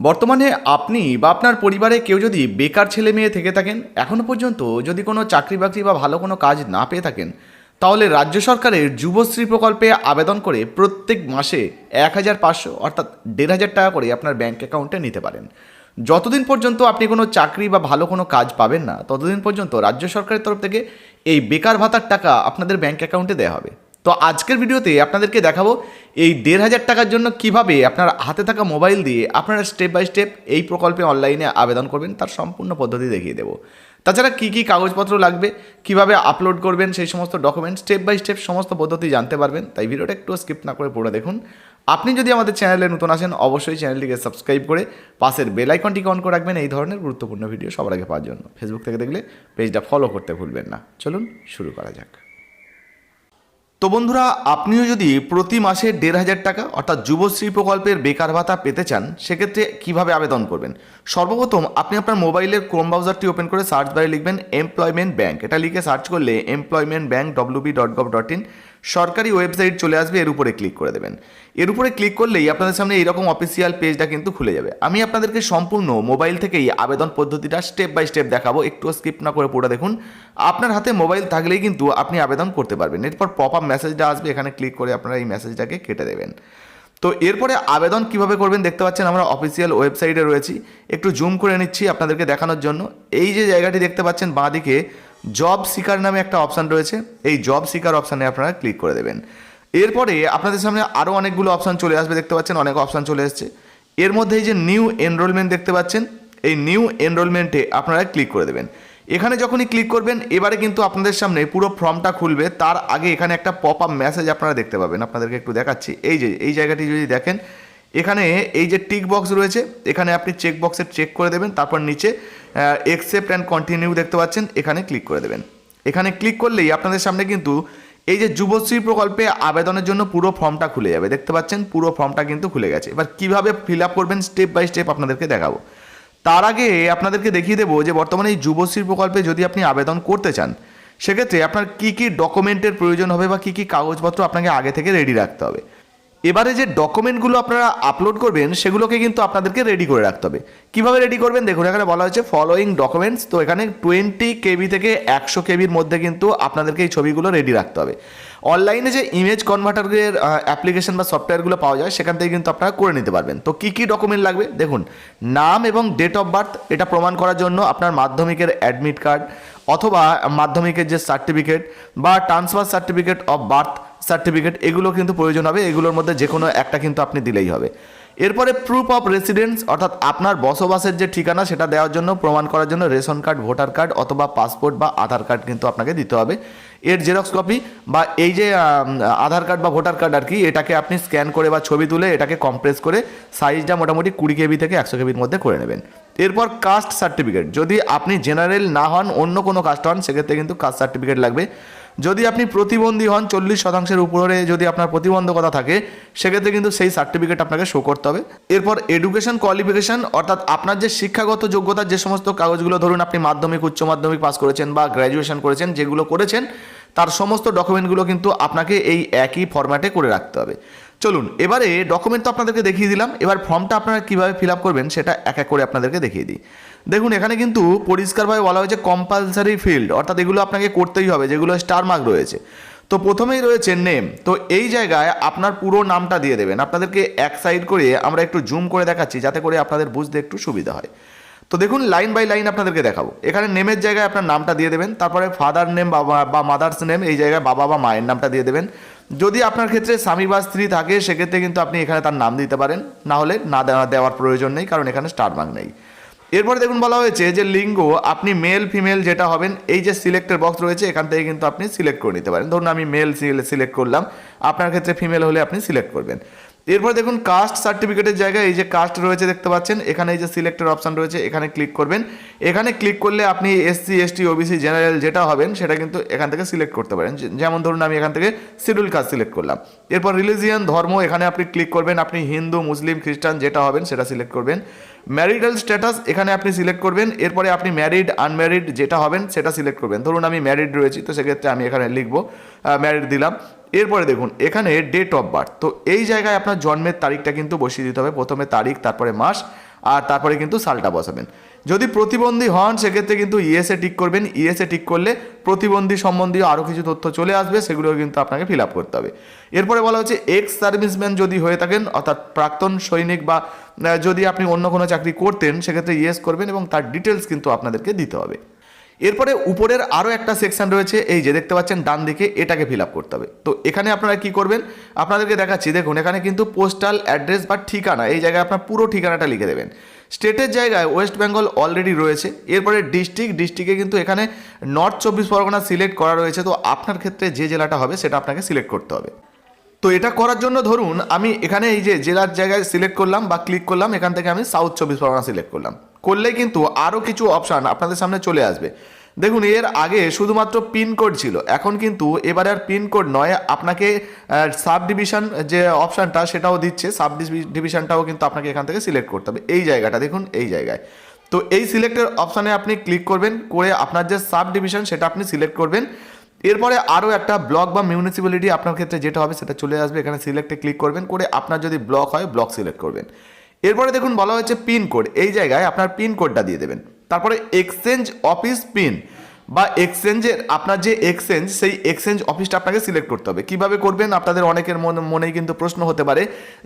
বর্তমানে আপনি বা আপনার পরিবারে কেউ যদি বেকার ছেলে মেয়ে থেকে থাকেন এখনও পর্যন্ত যদি কোনো চাকরি বাকরি বা ভালো কোনো কাজ না পেয়ে থাকেন, তাহলে রাজ্য সরকারের যুবশ্রী প্রকল্পে আবেদন করে প্রত্যেক মাসে এক হাজার পাঁচশো অর্থাৎ দেড় হাজার টাকা করে আপনার ব্যাঙ্ক অ্যাকাউন্টে নিতে পারেন। যতদিন পর্যন্ত আপনি কোনো চাকরি বা ভালো কোনো কাজ পাবেন না, ততদিন পর্যন্ত রাজ্য সরকারের তরফ থেকে এই বেকার ভাতার টাকা আপনাদের ব্যাঙ্ক অ্যাকাউন্টে দেওয়া হবে। তো আজকের ভিডিওতে আপনাদেরকে দেখাবো এই দেড় হাজার টাকার জন্য কীভাবে আপনার হাতে থাকা মোবাইল দিয়ে আপনারা স্টেপ বাই স্টেপ এই প্রকল্পে অনলাইনে আবেদন করবেন, তার সম্পূর্ণ পদ্ধতি দেখিয়ে দেবো। তাছাড়া কী কী কাগজপত্র লাগবে, কীভাবে আপলোড করবেন, সেই সমস্ত ডকুমেন্ট স্টেপ বাই স্টেপ সমস্ত পদ্ধতি জানতে পারবেন, তাই ভিডিওটা একটু স্কিপ না করে পড়ে দেখুন। আপনি যদি আমাদের চ্যানেলে নতুন আসেন, অবশ্যই চ্যানেলটিকে সাবস্ক্রাইব করে পাশের বেল আইকনটিকে অন করে রাখবেন, এই ধরনের গুরুত্বপূর্ণ ভিডিও সবার আগে পাওয়ার জন্য। ফেসবুক থেকে দেখলে পেজটা ফলো করতে ভুলবেন না। চলুন শুরু করা যাক। তো বন্ধুরা, আপনিও যদি প্রতি মাসে দেড় হাজার টাকা, অর্থাৎ যুবশ্রী প্রকল্পের বেকার ভাতা পেতে চান, সেক্ষেত্রে কীভাবে আবেদন করবেন? সর্বপ্রথম আপনি আপনার মোবাইলের ক্রোম ব্রাউজারটি ওপেন করে সার্চ বারে লিখবেন এমপ্লয়মেন্ট ব্যাঙ্ক এটা লিখে সার্চ করলে employment bank WB dot gov dot in সরকারি ওয়েবসাইট চলে আসবে, এর উপরে ক্লিক করে দেবেন। এর উপরে ক্লিক করলেই আপনাদের সামনে এইরকম অফিসিয়াল পেজটা কিন্তু খুলে যাবে। আমি আপনাদেরকে সম্পূর্ণ মোবাইল থেকেই আবেদন পদ্ধতিটা স্টেপ বাই স্টেপ দেখাবো, একটু স্কিপ না করে পুরো দেখুন। আপনার হাতে মোবাইল থাকলেই কিন্তু আপনি আবেদন করতে পারবেন। এরপর পপ আপ মেসেজটা আসবে, এখানে ক্লিক করে আপনারা এই মেসেজটাকে কেটে দেবেন। তো এরপরে আবেদন কীভাবে করবেন দেখতে পাচ্ছেন, আমরা অফিসিয়াল ওয়েবসাইটে রয়েছি। একটু জুম করে নিচ্ছি আপনাদেরকে দেখানোর জন্য। এই যে জায়গাটি দেখতে পাচ্ছেন, বাঁদিকে জব সিকার নামে একটা অপশান রয়েছে। এই জব সিকার অপশানে আপনারা ক্লিক করে দেবেন। এরপরে আপনাদের সামনে আরও অনেকগুলো অপশান চলে আসবে, দেখতে পাচ্ছেন অনেক অপশান চলে এসছে। এর মধ্যে এই যে নিউ এনরোলমেন্ট দেখতে পাচ্ছেন, এই নিউ এনরোলমেন্টে আপনারা ক্লিক করে দেবেন। এখানে যখনই ক্লিক করবেন, এবারে কিন্তু আপনাদের সামনে পুরো ফর্মটা খুলবে। তার আগে এখানে একটা পপ আপ মেসেজ আপনারা দেখতে পাবেন। আপনাদেরকে একটু দেখাচ্ছি। এই যে, এই জায়গাটি যদি দেখেন এখানে এই যে টিক বক্স রয়েছে, এখানে আপনি চেক বক্সে চেক করে দেবেন, তারপর নিচে একসেপ্ট অ্যান্ড কন্টিনিউ দেখতে পাচ্ছেন, এখানে ক্লিক করে দেবেন। এখানে ক্লিক করলেই আপনাদের সামনে কিন্তু এই যে যুবশ্রী প্রকল্পে আবেদনের জন্য পুরো ফর্মটা খুলে যাবে। দেখতে পাচ্ছেন, পুরো ফর্মটা কিন্তু খুলে গেছে। এবার কীভাবে ফিল আপ করবেন স্টেপ বাই স্টেপ আপনাদেরকে দেখাবো। তার আগে আপনাদেরকে দেখিয়ে দেবো যে বর্তমানে এই যুবশ্রী প্রকল্পে যদি আপনি আবেদন করতে চান, সেক্ষেত্রে আপনার কী কী ডকুমেন্টের প্রয়োজন হবে বা কী কী কাগজপত্র আপনাকে আগে থেকে রেডি রাখতে হবে। এবারে যে ডকুমেন্টগুলো আপনারা আপলোড করবেন, সেগুলোকে কিন্তু আপনাদেরকে রেডি করে রাখতে হবে। কীভাবে রেডি করবেন? দেখুন, এখানে বলা হয়েছে ফলোয়িং ডকুমেন্টস তো এখানে টোয়েন্টি কেবি থেকে একশো কেবির মধ্যে কিন্তু আপনাদেরকে এই ছবিগুলো রেডি রাখতে হবে। অনলাইনে যে ইমেজ কনভার্টারের অ্যাপ্লিকেশন বা সফটওয়্যারগুলো পাওয়া যায়, সেখান থেকে কিন্তু আপনারা করে নিতে পারবেন। তো কী কী ডকুমেন্ট লাগবে? দেখুন, নাম এবং ডেট অফ বার্থ এটা প্রমাণ করার জন্য আপনার মাধ্যমিকের অ্যাডমিট কার্ড অথবা মাধ্যমিকের যে সার্টিফিকেট বা transfer certificate of birth certificate এগুলো কিন্তু প্রয়োজন হবে। এগুলোর মধ্যে যে কোনো একটা কিন্তু আপনি দিলেই হবে। এরপরে প্রুফ অফ রেসিডেন্স অর্থাৎ আপনার বসবাসের যে ঠিকানা, সেটা দেওয়ার জন্য, প্রমাণ করার জন্য রেশন কার্ড, ভোটার কার্ড, অথবা পাসপোর্ট বা আধার কার্ড কিন্তু আপনাকে দিতে হবে। এর জেরক্স কপি বা এই যে আধার কার্ড বা ভোটার কার্ড আর কি, এটাকে আপনি স্ক্যান করে বা ছবি তুলে এটাকে কম্প্রেস করে সাইজটা মোটামুটি কুড়ি কেবি থেকে একশো কেবির মধ্যে করে নেবেন। এরপর কাস্ট সার্টিফিকেট যদি আপনি জেনারেল না হন, অন্য কোনো কাস্ট হন, সেক্ষেত্রে কিন্তু কাস্ট সার্টিফিকেট লাগবে। যদি আপনি প্রতিবন্ধী হন চল্লিশ শতাংশের উপরে যদি আপনার প্রতিবন্ধকতা থাকে, সেক্ষেত্রে কিন্তু সেই সার্টিফিকেট আপনাকে শো করতে হবে। এরপর এডুকেশন কোয়ালিফিকেশন অর্থাৎ আপনার যে শিক্ষাগত যোগ্যতার যে সমস্ত কাগজগুলো ধরুন আপনি মাধ্যমিক, উচ্চ মাধ্যমিক পাস করেছেন বা গ্র্যাজুয়েশন করেছেন, যেগুলো করেছেন, তার সমস্ত ডকুমেন্টগুলো কিন্তু আপনাকে এই একই ফরম্যাটে করে রাখতে হবে। চলুন, এবারে ডকুমেন্ট তো আপনাদেরকে দেখিয়ে দিলাম। এবার ফর্মটা আপনারা কীভাবে ফিল আপ করবেন, সেটা এক এক করে আপনাদেরকে দেখিয়ে দিই। দেখুন, এখানে কিন্তু পরিষ্কারভাবে বলা হয়েছে কম্পালসারি ফিল্ড অর্থাৎ এগুলো আপনাকে করতেই হবে, যেগুলো স্টার মার্ক রয়েছে। তো প্রথমেই রয়েছে নেম তো এই জায়গায় আপনার পুরো নামটা দিয়ে দেবেন। আপনাদেরকে এক সাইড করে আমরা একটু জুম করে দেখাচ্ছি, যাতে করে আপনাদের বুঝতে একটু সুবিধা হয়। তো দেখুন লাইন বাই লাইন আপনাদেরকে দেখাবো। এখানে নেমের জায়গায় আপনার নামটা দিয়ে দেবেন, তারপরে ফাদার নেম বা মাদার্স নেম এই জায়গায় বাবা বা মায়ের নামটা দিয়ে দেবেন। যদি আপনার ক্ষেত্রে স্বামী বা স্ত্রী থাকে, সেক্ষেত্রে কিন্তু আপনি এখানে তার নাম দিতে পারেন। না হলে না দেওয়া, দেওয়ার প্রয়োজন নেই, কারণ এখানে স্টার মার্ক নেই। এরপরে দেখুন বলা হয়েছে যে লিঙ্গ, আপনি মেল ফিমেল যেটা হবেন, এই যে সিলেক্টের বক্স রয়েছে, এখান থেকে কিন্তু আপনি সিলেক্ট করে নিতে পারেন। ধরুন আমি মেল সিলেক্ট করলাম, আপনার ক্ষেত্রে ফিমেল হলে আপনি সিলেক্ট করবেন। এরপর দেখুন কাস্ট সার্টিফিকেটের জায়গায় এই যে কাস্ট রয়েছে দেখতে পাচ্ছেন, এখানে এই যে সিলেক্টের অপশন রয়েছে, এখানে ক্লিক করবেন। এখানে ক্লিক করলে আপনি এসসি এসটি ওবিসি জেনারেল যেটা হবেন, সেটা কিন্তু এখান থেকে সিলেক্ট করতে পারেন। যেমন ধরুন আমি এখান থেকে শিডিউল কাস্ট সিলেক্ট করলাম। এরপর রিলিজিয়ান ধর্ম, এখানে আপনি ক্লিক করবেন, আপনি হিন্দু, মুসলিম, খ্রিস্টান, যেটা হবেন, সেটা সিলেক্ট করবেন। ম্যারিডাল স্ট্যাটাস এখানে আপনি সিলেক্ট করবেন। এরপরে আপনি ম্যারিড আনম্যারিড যেটা হবেন, সেটা সিলেক্ট করবেন। ধরুন আমি ম্যারিড রয়েছি, তো সেক্ষেত্রে আমি এখানে লিখব ম্যারিড দিলাম। এরপরে দেখুন, এখানে ডেট অফ বার্থ তো এই জায়গায় আপনার জন্মের তারিখটা কিন্তু বসিয়ে দিতে হবে। প্রথমে তারিখ, তারপরে মাস, আর তারপরে কিন্তু সালটা বসাবেন। যদি প্রতিবন্ধী হন, সেক্ষেত্রে কিন্তু ইএসএ টিক করবেন। ইএসএ টিক করলে প্রতিবন্ধী সম্বন্ধীয় আরও কিছু তথ্য চলে আসবে সেগুলো কিন্তু আপনাকে ফিল আপ করতে হবে। এরপরে বলা হচ্ছে এক্স সার্ভিসম্যান যদি হয়ে থাকেন, অর্থাৎ প্রাক্তন সৈনিক বা যদি আপনি অন্য কোনো চাকরি করতেন, সেক্ষেত্রে ইয়েস করবেন এবং তার ডিটেলস কিন্তু আপনাদেরকে দিতে হবে। এরপরে উপরের আরও একটা সেকশন রয়েছে, এই যে দেখতে পাচ্ছেন, ডান দিকে এটাকে ফিল আপ করতে হবে। তো এখানে আপনারা কি করবেন, আপনাদেরকে দেখাচ্ছি, দেখুন, এখানে কিন্তু পোস্টাল অ্যাড্রেস বা ঠিকানা, এই জায়গায় আপনার পুরো ঠিকানাটা লিখে দেবেন। স্টেটের জায়গায় ওয়েস্ট বেঙ্গল অলরেডি রয়েছে, এরপরে ডিস্ট্রিক্ট ডিস্ট্রিক্টে কিন্তু এখানে নর্থ চব্বিশ পরগনা সিলেক্ট করা রয়েছে, তো আপনার ক্ষেত্রে যে জেলাটা হবে, সেটা আপনাকে সিলেক্ট করতে হবে। তো এটা করার জন্য ধরুন, আমি এখানে এই যে জেলার জায়গায় সিলেক্ট করলাম বা ক্লিক করলাম, এখান থেকে আমি সাউথ চব্বিশ পরগনা সিলেক্ট করলাম। করলেই কিন্তু আরও কিছু অপশান আপনাদের সামনে চলে আসবে। দেখুন, এর আগে শুধুমাত্র পিনকোড ছিল। এখন কিন্তু এবারে আর পিনকোড নয়, আপনাকে সাব ডিভিশন যে অপশানটা সেটাও দিচ্ছে সাব ডিভিশনটাও কিন্তু আপনাকে এখান থেকে সিলেক্ট করতে হবে। এই জায়গাটা, দেখুন, এই জায়গায়। তো এই সিলেক্টের অপশানে আপনি ক্লিক করবেন, করে আপনার যে সাব ডিভিশন সেটা আপনি সিলেক্ট করবেন। এরপরে আরও একটা ব্লক বা মিউনিসিপ্যালিটি আপনার ক্ষেত্রে যেটা হবে সেটা চলে আসবে। এখানে সিলেক্টে ক্লিক করবেন, করে আপনার যদি ব্লক হয় ব্লক সিলেক্ট করবেন। এরপরে দেখুন বলা হয়েছে পিন কোড। এই জায়গায় আপনার পিন কোডটা দিয়ে দেবেন। তারপরে এক্সচেঞ্জ অফিস পিন বা এক্সচেঞ্জের আপনার যে এক্সচেঞ্জ, সেই এক্সচেঞ্জ অফিসটা আপনাকে সিলেক্ট করতে হবে। কীভাবে করবেন? আপনাদের অনেকের মনে, মনেই কিন্তু প্রশ্ন হতে পারে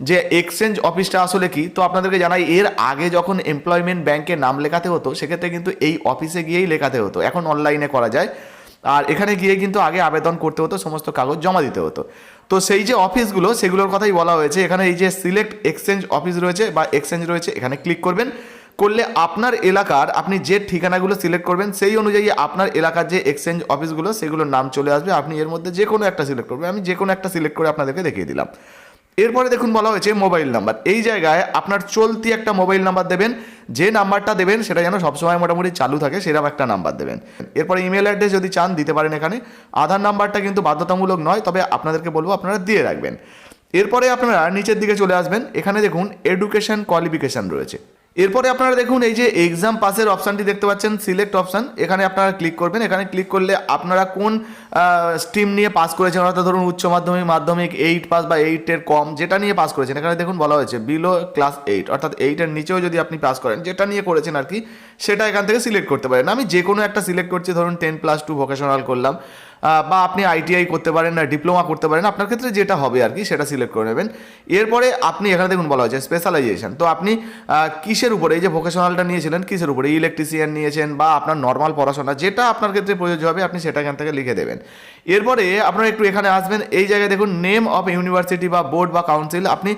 যে এক্সচেঞ্জ অফিসটা আসলে কি? তো আপনাদেরকে জানাই, এর আগে যখন এমপ্লয়মেন্ট ব্যাংকে নাম লেখাতে হতো, সেক্ষেত্রে কিন্তু এই অফিসে গিয়েই লেখাতে হতো। এখন অনলাইনে করা যায়। আর এখানে গিয়ে কিন্তু আগে আবেদন করতে হতো, সমস্ত কাগজ জমা দিতে হতো। তো সেই যে অফিসগুলো, সেগুলোর কথাই বলা হয়েছে। এখানে এই যে সিলেক্ট এক্সচেঞ্জ অফিস রয়েছে বা এক্সচেঞ্জ রয়েছে, এখানে ক্লিক করবেন। করলে আপনার এলাকার, আপনি যে ঠিকানাগুলো সিলেক্ট করবেন, সেই অনুযায়ী আপনার এলাকার যে এক্সচেঞ্জ অফিসগুলো, সেগুলোর নাম চলে আসবে। আপনি এর মধ্যে যে কোনো একটা সিলেক্ট করবেন। আমি যে কোনো একটা সিলেক্ট করে আপনাদেরকে দেখিয়ে দিলাম। এরপরে দেখুন বলা হয়েছে মোবাইল নাম্বার। এই জায়গায় আপনার চলতি একটা মোবাইল নাম্বার দেবেন, যে নাম্বারটা দেবেন সেটা যেন সবসময় মোটামুটি চালু থাকে, সেরকম একটা নাম্বার দেবেন। এরপরে ইমেল অ্যাড্রেস যদি চান, দিতে পারেন এখানে। আধার নাম্বারটা কিন্তু বাধ্যতামূলক নয়, তবে আপনাদেরকে বলব আপনারা দিয়ে রাখবেন। এরপরে আপনারা নিচের দিকে চলে আসবেন। এখানে দেখুন এডুকেশন কোয়ালিফিকেশান রয়েছে। এরপরে আপনারা দেখুন, এই যে এক্সাম পাসের অপশানটি দেখতে পাচ্ছেন সিলেক্ট অপশান এখানে আপনারা ক্লিক করবেন। এখানে ক্লিক করলে আপনারা কোন স্ট্রিম নিয়ে পাস করেছেন? অর্থাৎ ধরুন, উচ্চ মাধ্যমিক মাধ্যমিক এইট পাস বা এইটের কম, যেটা নিয়ে পাস করেছেন। এখানে দেখুন বলা হয়েছে বিলো ক্লাস এইট অর্থাৎ এইটের নিচেও যদি আপনি পাস করেন, যেটা নিয়ে করেছেন আর কি, সেটা এখান থেকে সিলেক্ট করতে পারেন। আমি যে কোনো একটা সিলেক্ট করছি, ধরুন টেন প্লাস টু ভোকেশনাল করলাম। বা আপনি আইটিআই করতে পারেন না ডিপ্লোমা করতে পারেন, আপনার ক্ষেত্রে যেটা হবে আর কি, সেটা সিলেক্ট করে নেবেন। এরপরে আপনি এখানে দেখুন বলা হয়েছে স্পেশালাইজেশন তো আপনি কিসের উপরে, এই যে ভোকেশনালটা নিয়েছিলেন, কিসের উপরে? ইলেকট্রিশিয়ান নিয়েছেন বা আপনার নর্মাল পড়াশোনা, যেটা আপনার ক্ষেত্রে প্রযোজ্য হবে, আপনি সেটা এখান থেকে লিখে দেবেন। এরপরে আপনারা একটু এখানে আসবেন, এই জায়গায় দেখুন নেম অফ ইউনিভার্সিটি বা বোর্ড বা কাউন্সিল আপনি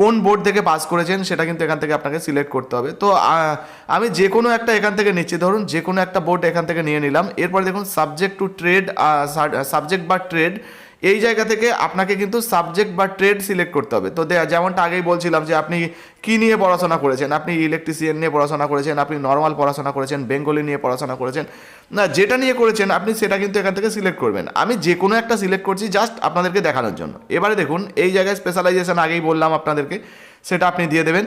কোন বোর্ড থেকে পাস করেছেন সেটা কিন্তু এখান থেকে আপনাকে সিলেক্ট করতে হবে। তো আমি যে কোনো একটা এখান থেকে নিচ্ছি। ধরুন যে কোনো একটা বোর্ড এখান থেকে নিয়ে নিলাম। এরপরে দেখুন, সাবজেক্ট টু ট্রেড সাবজেক্ট বা ট্রেড এই জায়গা থেকে আপনাকে কিন্তু সাবজেক্ট বা ট্রেড সিলেক্ট করতে হবে। তো যেমনটা আগেই বলছিলাম যে আপনি কী নিয়ে পড়াশোনা করেছেন? আপনি ইলেকট্রিশিয়ান নিয়ে পড়াশোনা করেছেন, আপনি নর্মাল পড়াশোনা করেছেন বেঙ্গলি নিয়ে পড়াশোনা করেছেন। না, যেটা নিয়ে করেছেন, আপনি সেটা কিন্তু এখান থেকে সিলেক্ট করবেন। আমি যে কোনো একটা সিলেক্ট করছি জাস্ট আপনাদেরকে দেখানোর জন্য। এবারে দেখুন, এই জায়গায় স্পেশালাইজেশন আগেই বললাম আপনাদেরকে, সেটা আপনি দিয়ে দেবেন।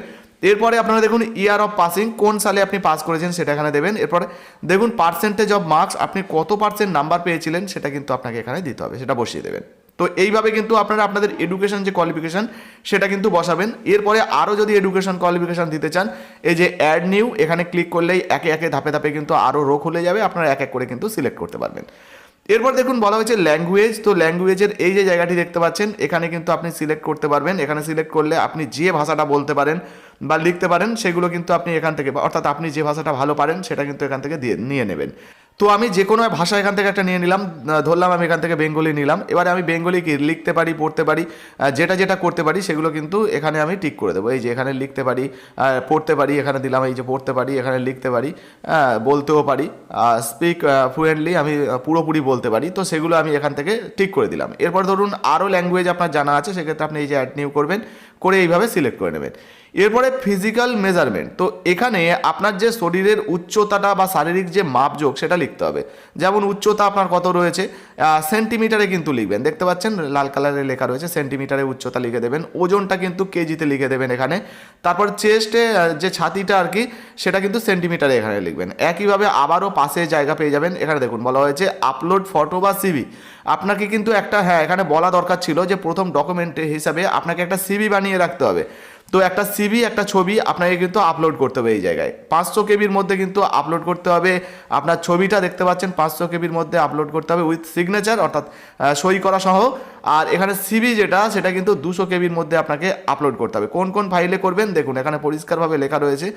এরপরে আপনারা দেখুন ইয়ার অফ পাসিং কোন সালে আপনি পাস করেছেন সেটা এখানে দেবেন। এরপরে দেখুন পার্সেন্টেজ অফ মার্কস আপনি কত পার্সেন্ট নাম্বার পেয়েছিলেন সেটা কিন্তু আপনাকে এখানে দিতে হবে, সেটা বসিয়ে দেবেন। তো এইভাবে কিন্তু আপনারা আপনাদের এডুকেশন যে কোয়ালিফিকেশন সেটা কিন্তু বসাবেন। এরপরে আরও যদি এডুকেশন কোয়ালিফিকেশন দিতে চান, এই যে অ্যাড নিউ এখানে ক্লিক করলেই একে একে ধাপে ধাপে কিন্তু আরও রো খুলে যাবে, আপনারা এক এক করে কিন্তু সিলেক্ট করতে পারবেন। এরপর দেখুন বলা হয়েছে ল্যাঙ্গুয়েজ তো ল্যাঙ্গুয়েজের এই যে জায়গাটি দেখতে পাচ্ছেন, এখানে কিন্তু আপনি সিলেক্ট করতে পারবেন। এখানে সিলেক্ট করলে আপনি যে ভাষাটা বলতে পারেন বা লিখতে পারেন, সেগুলো কিন্তু আপনি এখান থেকে অর্থাৎ আপনি যে ভাষাটা ভালো পারেন, সেটা কিন্তু এখান থেকে দিয়ে, নিয়ে নেবেন। তো আমি যে কোনো ভাষা এখান থেকে একটা নিয়ে নিলাম ধরলাম আমি এখান থেকে বেঙ্গলি নিলাম। এবারে আমি বেঙ্গলি কি লিখতে পারি, পড়তে পারি যেটা যেটা করতে পারি সেগুলো কিন্তু এখানে আমি টিক করে দেবো। এই যে এখানে লিখতে পারি পড়তে পারি, এখানে দিলাম, এই যে পড়তে পারি, এখানে লিখতে পারি বলতেও পারি স্পিক ফ্লুয়েন্টলি আমি পুরোপুরি বলতে পারি। তো সেগুলো আমি এখান থেকে ঠিক করে দিলাম। এরপর ধরুন আরও ল্যাঙ্গুয়েজ আপনার জানা আছে, সেক্ষেত্রে আপনি এই যে অ্যাড নিউ করবেন, করে এইভাবে সিলেক্ট করে নেবেন। এরপরে ফিজিক্যাল মেজারমেন্ট তো এখানে আপনার যে শরীরের উচ্চতাটা বা শারীরিক যে মাপযোগ, সেটা লিখতে হবে। যেমন উচ্চতা আপনার কত রয়েছে সেন্টিমিটারে কিন্তু লিখবেন। দেখতে পাচ্ছেন, লাল কালারে লেখা রয়েছে সেন্টিমিটারে উচ্চতা লিখে দেবেন। ওজনটা কিন্তু কেজিতে লিখে দেবেন এখানে। তারপর চেস্টে যে ছাতিটা আর কি, সেটা কিন্তু সেন্টিমিটারে এখানে লিখবেন। একইভাবে আবারও পাশে জায়গা পেয়ে যাবেন। এখানে দেখুন, বলা হয়েছে আপলোড ফটো বা সিভি আপনাকে কিন্তু একটা হ্যাঁ এখানে বলা দরকার ছিল যে প্রথম ডকুমেন্ট হিসাবে আপনাকে একটা সিভি বানিয়ে রাখতে হবে। তো একটা সিভি একটা ছবি আপনাকে কিন্তু আপলোড করতে হবে এই জায়গায়। পাঁচশো কেবির মধ্যে কিন্তু আপলোড করতে হবে। আপনার ছবিটা দেখতে পাচ্ছেন, পাঁচশো কেবির মধ্যে আপলোড করতে হবে উইথ সিগনেচার অর্থাৎ সই করা সহ। আর এখানে সিভি যেটা, সেটা কিন্তু দুশো কেবির মধ্যে আপনাকে আপলোড করতে হবে। কোন কোন ফাইলে করবেন? দেখুন, এখানে পরিষ্কারভাবে লেখা রয়েছে।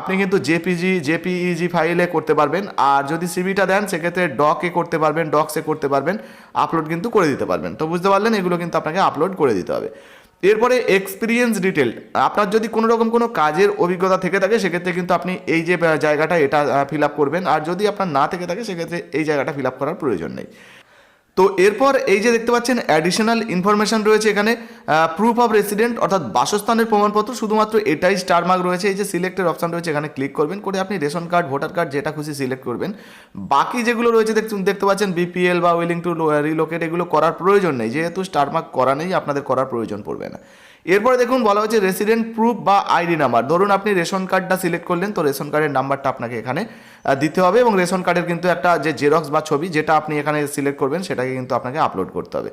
আপনি কিন্তু জেপিজি জেপিইজি ফাইলে করতে পারবেন। আর যদি সিভিটা দেন, সেক্ষেত্রে ডকে করতে পারবেন ডক্সে করতে পারবেন। আপলোড কিন্তু করে দিতে পারবেন। তো বুঝতে পারলেন, এগুলো কিন্তু আপনাকে আপলোড করে দিতে হবে। এরপরে এক্সপিরিয়েন্স ডিটেল আপনার যদি কোনো রকম কোনো কাজের অভিজ্ঞতা থেকে থাকে, সেক্ষেত্রে কিন্তু আপনি এই যে জায়গাটা এটা ফিল আপ করবেন। আর যদি আপনার না থেকে থাকে, সেক্ষেত্রে এই জায়গাটা ফিল আপ করার প্রয়োজন নেই। তো এরপর এই যে দেখতে পাচ্ছেন অ্যাডিশনাল ইনফরমেশান রয়েছে এখানে প্রুফ অফ রেসিডেন্ট অর্থাৎ বাসস্থানের প্রমাণপত্র, শুধুমাত্র এটাই স্টার মার্ক রয়েছে। এই যে সিলেক্টের অপশান রয়েছে, এখানে ক্লিক করবেন, করে আপনি রেশন কার্ড ভোটার কার্ড যেটা খুশি সিলেক্ট করবেন। বাকি যেগুলো রয়েছে, দেখতে পাচ্ছেন বিপিএল বা উইলিং টু রিলোকেট এগুলো করার প্রয়োজন নেই। যেহেতু স্টার মার্ক করা নেই, আপনাদের করার প্রয়োজন পড়বে না। এরপরে দেখুন, বলা হচ্ছে রেসিডেন্ট প্রুফ বা আইডি নাম্বার ধরুন আপনি রেশন কার্ডটা সিলেক্ট করলেন, তো রেশন কার্ডের নাম্বারটা আপনাকে এখানে দিতে হবে এবং রেশন কার্ডের কিন্তু একটা যে জেরক্স বা ছবি, যেটা আপনি এখানে সিলেক্ট করবেন, সেটাকে কিন্তু আপনাকে আপলোড করতে হবে।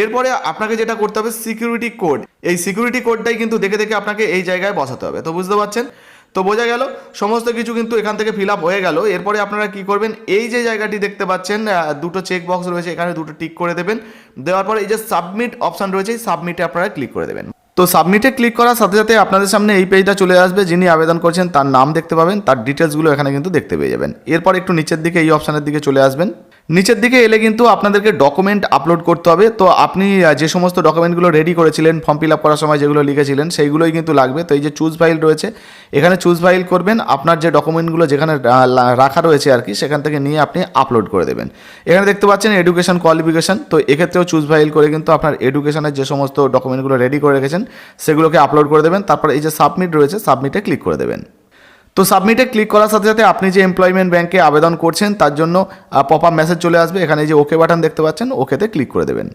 এরপরে আপনাকে যেটা করতে হবে সিকিউরিটি কোড এই সিকিউরিটি কোডটাই কিন্তু দেখে দেখে আপনাকে এই জায়গায় বসাতে হবে। তো বুঝতে পারছেন? তো বোঝা গেল, সমস্ত কিছু কিন্তু এখান থেকে ফিল আপ হয়ে গেল। এরপরে আপনারা কি করবেন, এই যে জায়গাটি দেখতে পাচ্ছেন দুটো চেক বক্স রয়েছে, এখানে দুটো টিক করে দেবেন। দেওয়ার পরে এই যে সাবমিট অপশন রয়েছে সাবমিটে আপনারা ক্লিক করে দেবেন। তো সাবমিটে ক্লিক করার সাথে সাথে আপনাদের সামনে এই পেজটা চলে আসবে, যিনি আবেদন করছেন তার নাম দেখতে পাবেন, তার ডিটেলসগুলো এখানে কিন্তু দেখতে পেয়ে যাবেন। এরপর একটু নিচের দিকে এই অপশানের দিকে চলে আসবেন। নিচের দিকে এলে কিন্তু আপনাদেরকে ডকুমেন্ট আপলোড করতে হবে। তো আপনি যে সমস্ত ডকুমেন্টগুলো রেডি করেছিলেন ফর্ম ফিল আপ করার সময় যেগুলো লিখেছিলেন, সেইগুলোই কিন্তু লাগবে। তো এই যে চুজ ফাইল রয়েছে, এখানে চুজ ফাইল করবেন, আপনার যে ডকুমেন্টগুলো যেখানে রাখা রয়েছে আর কি, সেখান থেকে নিয়ে আপনি আপলোড করে দেবেন। এখানে দেখতে পাচ্ছেন এডুকেশন কোয়ালিফিকেশন তো এক্ষেত্রেও চুজ ফাইল করে কিন্তু আপনার এডুকেশনের যে সমস্ত ডকুমেন্টগুলো রেডি করে রেখেছেন, সেগুলোকে আপলোড করে দেবেন। তারপর এই যে সাবমিট রয়েছে সাবমিটে ক্লিক করে দেবেন। তো সাবমিটে ক্লিক করার সাথে সাথে আপনি যে এমপ্লয়মেন্ট ব্যাংকে আবেদন করছেন, তার জন্য পপ আপ মেসেজ চলে আসবে। এখানে যে ওকে বাটন দেখতে পাচ্ছেন ওকেতে ক্লিক করে দেবেন।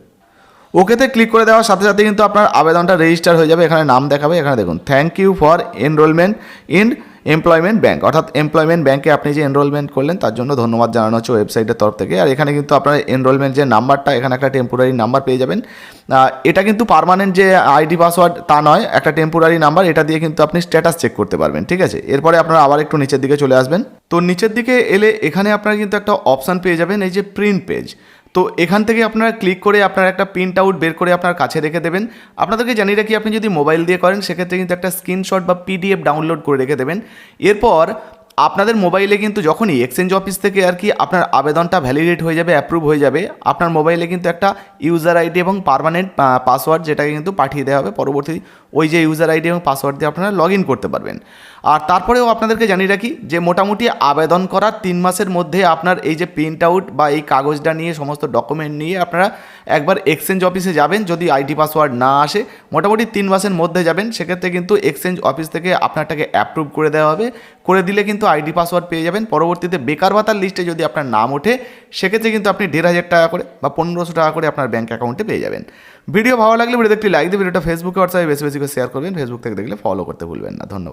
ওকেতে ক্লিক করে দেওয়ার সাথে সাথে কিন্তু আপনার আবেদনটা রেজিস্টার হয়ে যাবে। এখানে নাম দেখাবে। এখানে দেখুন thank you for enrollment in employment bank অর্থাৎ এমপ্লয়মেন্ট ব্যাংকে আপনি যে এনরোলমেন্ট করলেন, তার জন্য ধন্যবাদ জানানো হচ্ছে ওয়েবসাইটের তরফ থেকে। আর এখানে কিন্তু আপনার এনরোলমেন্ট যে নাম্বারটা, এখানে একটা টেম্পোরারি নাম্বার পেয়ে যাবেন। এটা কিন্তু পারমানেন্ট যে আইডি পাসওয়ার্ড তা নয়, একটা টেম্পোরারি নাম্বার এটা দিয়ে কিন্তু আপনি স্ট্যাটাস চেক করতে পারবেন, ঠিক আছে? এরপরে আপনারা আবার একটু নিচের দিকে চলে আসবেন। তো নিচের দিকে এলে এখানে আপনারা কিন্তু একটা অপশান পেয়ে যাবেন, এই যে প্রিন্ট পেজ তো এখান থেকে আপনারা ক্লিক করে আপনার একটা প্রিন্ট আউট বের করে আপনার কাছে রেখে দেবেন। আপনাদেরকে জানিয়ে রাখি, আপনি যদি মোবাইল দিয়ে করেন, সেক্ষেত্রে কিন্তু একটা স্ক্রিনশট বা পিডিএফ ডাউনলোড করে রেখে দেবেন। এরপর আপনাদের মোবাইলে কিন্তু যখনই এক্সচেঞ্জ অফিস থেকে আর কি আপনার আবেদনটা ভ্যালিডেট হয়ে যাবে অ্যাপ্রুভ হয়ে যাবে, আপনার মোবাইলে কিন্তু একটা ইউজার আইডি এবং পারমানেন্ট পাসওয়ার্ড যেটাকে কিন্তু পাঠিয়ে দেওয়া হবে। পরবর্তী ওই যে ইউজার আইডি এবং পাসওয়ার্ড দিয়ে আপনারা লগ করতে পারবেন। আর তারপরেও আপনাদেরকে জানিয়ে রাখি যে মোটামুটি আবেদন করার তিন মাসের মধ্যে আপনার এই যে প্রিন্ট আউট বা এই কাগজটা নিয়ে সমস্ত ডকুমেন্ট নিয়ে আপনারা একবার এক্সচেঞ্জ অফিসে যাবেন। যদি আইডি পাসওয়ার্ড না আসে, মোটামুটি তিন মাসের মধ্যে যাবেন। সেক্ষেত্রে কিন্তু এক্সচেঞ্জ অফিস থেকে আপনারটাকে অ্যাপ্রুভ করে দেওয়া হবে। করে দিলে কিন্তু আইডি পাসওয়ার্ড পেয়ে যাবেন। পরবর্তীতে বেকার ভাতার লিস্টে যদি আপনার নাম ওঠে, সেক্ষেত্রে কিন্তু আপনি দেড় হাজার টাকা করে বা পনেরোশো টাকা করে আপনার ব্যাঙ্ক অ্যাকাউন্টে পেয়ে যাবেন। ভিডিও ভালো লাগলে ভিডিওতে একটি লাইক দিয়ে ভিডিওটা ফেসবুকে হোয়াটসঅ্যাপে বেশি বেশি করে শেয়ার করবেন। ফেসবুক থেকে দেখলে ফলো করতে ভুলবেন না। ধন্যবাদ।